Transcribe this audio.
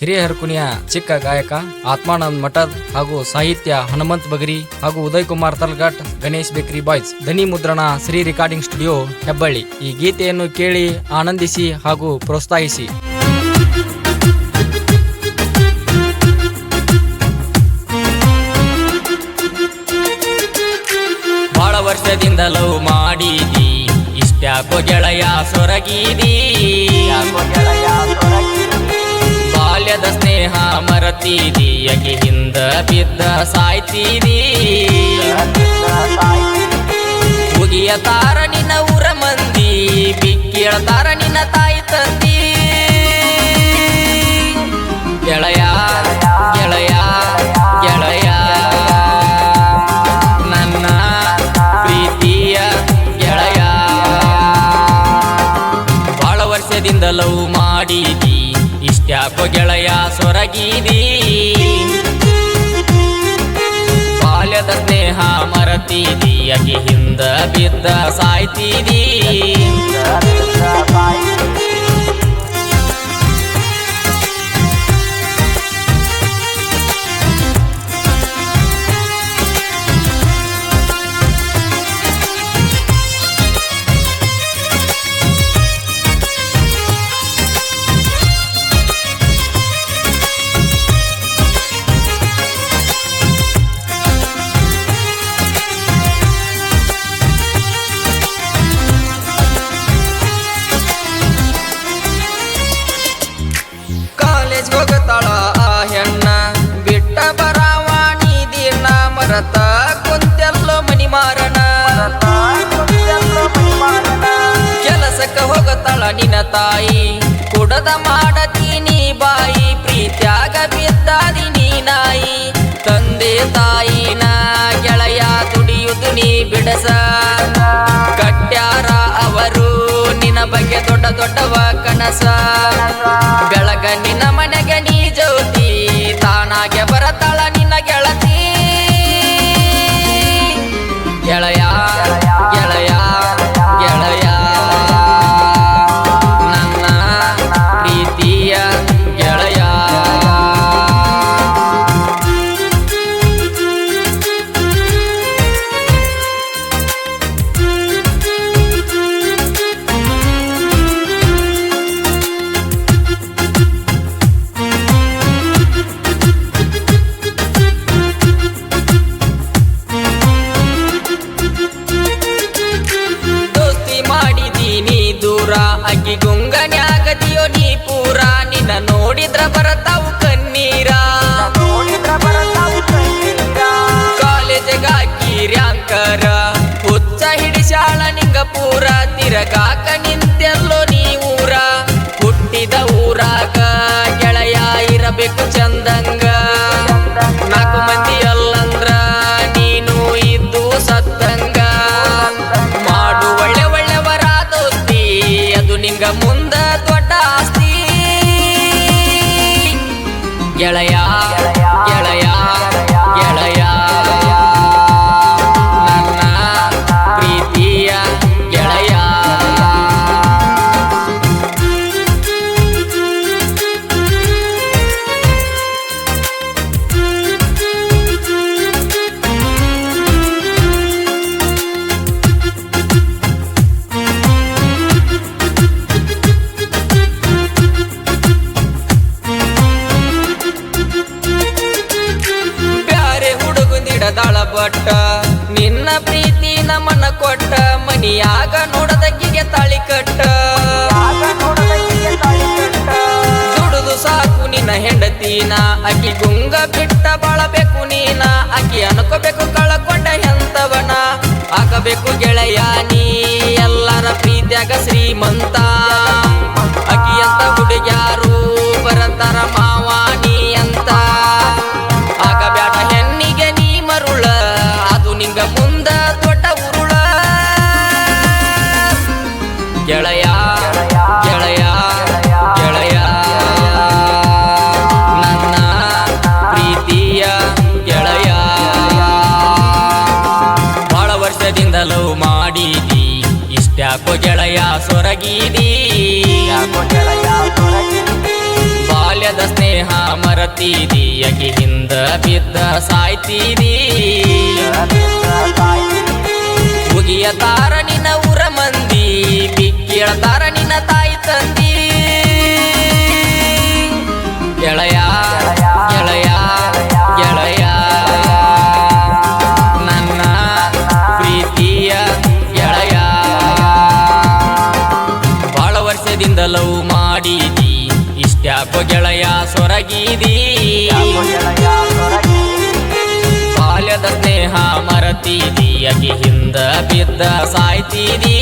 ಹಿರಿಯಹರಕುನಿಯ ಚಿಕ್ಕ ಗಾಯಕ, ಆತ್ಮಾನಂದ್ ಮಠದ್ ಹಾಗೂ ಸಾಹಿತ್ಯ ಹನುಮಂತ್ ಬಗರಿ ಹಾಗೂ ಉದಯ್ ಕುಮಾರ್ ತಲ್ಗಟ್, ಗಣೇಶ್ ಬೇಕರಿ ಬಾಯ್ಸ್, ಧನಿ ಮುದ್ರಣ ಶ್ರೀ ರೆಕಾರ್ಡಿಂಗ್ ಸ್ಟುಡಿಯೋ, ಹೆಬ್ಬಳ್ಳಿ. ಈ ಗೀತೆಯನ್ನು ಕೇಳಿ ಆನಂದಿಸಿ ಹಾಗೂ ಪ್ರೋತ್ಸಾಹಿಸಿ. ಬಹಳ ವರ್ಷದಿಂದ ಮಾಡಿದಿ, ಇಷ್ಟ್ಯಾಕೋ ಗೆಳೆಯ ಸೊರಗಿದಿ. ಮರತಿದಿ ಅಗಿ ಹಿಂದ ಬಿದ್ದ ಸಾಯ್ತೀರಿ. ಮುಗಿಯ ತಾರ ನಿನ್ನ ಊರ ಮರತಿದಿ ಅಗಿ ಹಿಂದ ಬಿದ್ದ ಸಾಯ್ತಿದಿ ತಾಯಿ, ಕುಡದ ಮಾಡತೀನಿ ಬಾಯಿ, ಪ್ರೀತ್ಯಾಗ ಬಿದ್ದಾದಿ ನೀ ನಾಯಿ. ತಂದೆ ತಾಯಿನ ಗೆಳೆಯ ದುಡಿಯುದು ನೀ ಬಿಡಸ. ಕಟ್ಯಾರ ಅವರು ನಿನ್ನ ಬಗ್ಗೆ ದೊಡ್ಡ ದೊಡ್ಡವ ಕನಸ. kikunga ಗೆಳೆಯ ಬಟ್ಟ ನಿನ್ನ ಪ್ರೀತಿ ನಮನ ಕೊಟ್ಟ ಮನಿಯಾಗ ನೋಡದಕ್ಕಿಗೆ ತಾಳಿ ಕಟ್ಟ. ದುಡುದು ಸಾಕು ನಿನ್ನ ನಾ ಅಕ್ಕಿ ಗುಂಗ ಬಿಟ್ಟ ಬಾಳಬೇಕು ನೀನ ಅಕ್ಕಿ ಅನ್ಕೋಬೇಕು ಕಳಕೊಂಡ ಎಂತವನ. ಆಗಬೇಕು ಗೆಳೆಯ ನೀ, ಎಲ್ಲರ ಪ್ರೀತಿಯಾಗ ಶ್ರೀಮಂತ. ಇಷ್ಟ್ಯಾಕೋ ಗೆಳೆಯ ಸೊರಗಿದಿ. ಬಾಲ್ಯ ಬಾಲ್ಯದ ಸ್ನೇಹ ಮರತೀದಿ ಅಗಿ ಹಿಂದ ಬಿದ್ದ ಸಾಯ್ತೀದಿ. ಉಗಿಯ ತಾರ ನಿನ್ನ ಊರ ಮಂದಿ ಬಿಕ್ಕಿಳ ತಾರ ನಿನ್ನ ತಾಯಿ ತಂದಿ. ಗೆಳೆಯ ಲವ್ ಮಾಡಿದಿ. ಇಷ್ಟ್ಯಾಕೋ ಗೆಳೆಯ ಸೊರಗಿದಿ. ಬಾಲ್ಯದ ಸ್ನೇಹ ಮರತೀದಿ. ಅಗಿ ಹಿಂದ ಬಿದ್ದ ಸಾಯ್ತೀದಿ.